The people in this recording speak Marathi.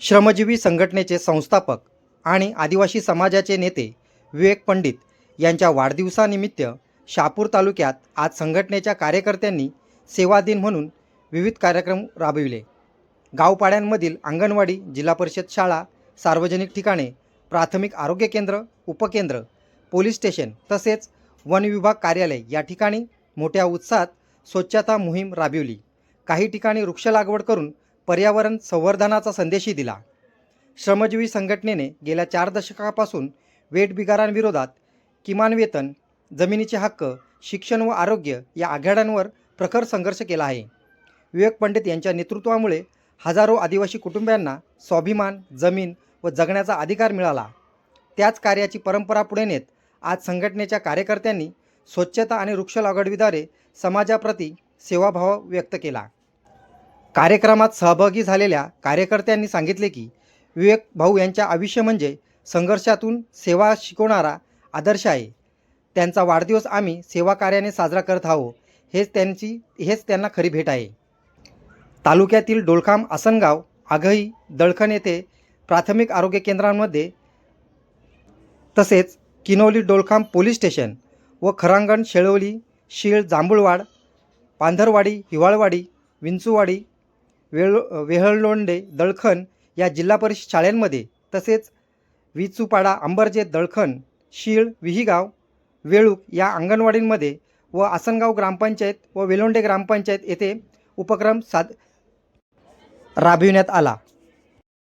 श्रमजीवी संघटनेचे संस्थापक आणि आदिवासी समाजाचे नेते विवेक पंडित यांच्या वाढदिवसानिमित्त शापूर तालुक्यात आज संघटनेच्या कार्यकर्त्यांनी सेवा दिन म्हणून विविध कार्यक्रम राबविले. गावपाड्यांमधील अंगणवाडी जिल्हा परिषद शाळा सार्वजनिक ठिकाणे प्राथमिक आरोग्य केंद्र उपकेंद्र पोलीस स्टेशन तसेच वन विभाग कार्यालय या ठिकाणी मोठ्या उत्साहात स्वच्छता मोहीम राबविली. काही ठिकाणी वृक्ष लागवड करून पर्यावरण संवर्धनाचा संदेशही दिला. श्रमजीवी संघटनेने गेल्या चार दशकापासून वेटबिगारांविरोधात किमान वेतन जमिनीचे हक्क शिक्षण व आरोग्य या आघाड्यांवर प्रखर संघर्ष केला आहे. विवेक पंडित यांच्या नेतृत्वामुळे हजारो आदिवासी कुटुंबियांना स्वाभिमान जमीन व जगण्याचा अधिकार मिळाला. त्याच कार्याची परंपरा पुढे नेत आज संघटनेच्या कार्यकर्त्यांनी स्वच्छता आणि वृक्ष लागवडीद्वारे समाजाप्रती सेवाभाव व्यक्त केला. कार्यक्रमात सहभागी झालेल्या कार्यकर्त्यांनी सांगितले की विवेक भाऊ यांच्या आयुष्य म्हणजे संघर्षातून सेवा शिकवणारा आदर्श आहे. त्यांचा वाढदिवस आम्ही सेवा कार्याने साजरा करत आहो हेच त्यांची हेच त्यांना खरी भेट आहे. तालुक्यातील डोलखाम आसनगाव आघई दळखण येथे प्राथमिक आरोग्य केंद्रांमध्ये तसेच किनोली डोलखाम पोलीस स्टेशन व खरांगण शेळवली शीळ जांभूळवाड पांधरवाडी हिवाळवाडी विंचूवाडी वेळ वेहळलोंडे दळखण या जिल्हा परिषद शाळांमध्ये तसेच विचूपाडा अंबरजे दळखण शीळ विहीगाव वेळूक या अंगणवाडींमध्ये व आसनगाव ग्रामपंचायत व वेलोंडे ग्रामपंचायत येथे उपक्रम साध राबविण्यात आला.